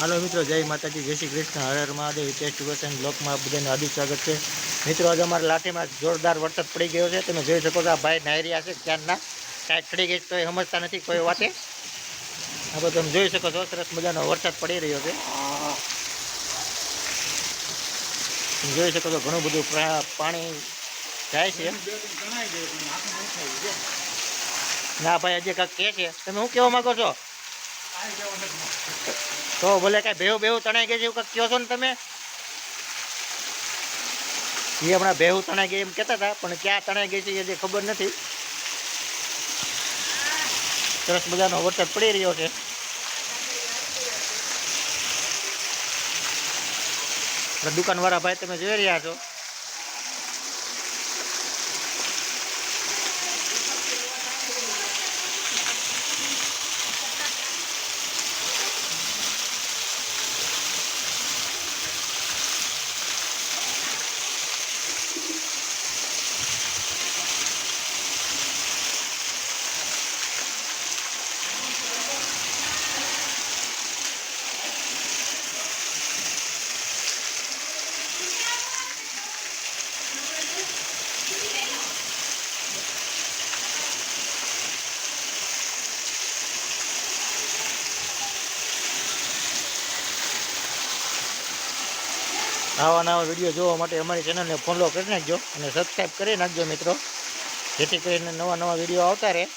હાલો મિત્રો, જય માતાજી, જય શ્રી કૃષ્ણ. હર હર મહાદેવ ટેસ્ટ ક્વેશ્ચન બ્લોકમાં બધાને હાર્દિક સ્વાગત છે. મિત્રો, આજે અમારા લાઠીમાં જોરદાર વરસાદ પડી ગયો છે. તમે જોઈ શકો છો, આ ભાઈ નાહી છે, ક્યારના? કાંઈક ચડી ગઈ તો એ સમજતા નથી કોઈ વાતે. આ બધું તમે જોઈ શકો છો, સરસ મજાનો વરસાદ પડી રહ્યો છે. જોઈ શકો છો, ઘણું બધું પાણી જાય છે. ના ભાઈ, હજી કાંઈક કહે છે. તમે શું કહેવા માંગો છો? તો ભલે કાંઈ ભેવ બેહુ તણાઈ ગઈ છે એવું કંઈક કહો છો ને તમે? એ હમણાં બેહુ તણાઈ ગઈ એમ કહેતા હતા, પણ ક્યાં તણાઈ ગઈ છે એ ખબર નથી. સરસ મજાનો વરસાદ પડી રહ્યો છે. દુકાનવાળા ભાઈ તમે જોઈ રહ્યા છો. આવા નવા વીડિયો જોવા માટે અમારી ચેનલને ફોલો કરી નાખજો અને સબસ્ક્રાઈબ કરી નાખજો મિત્રો. જેથી કરીને નવા નવા વીડિયો આવતા રહે.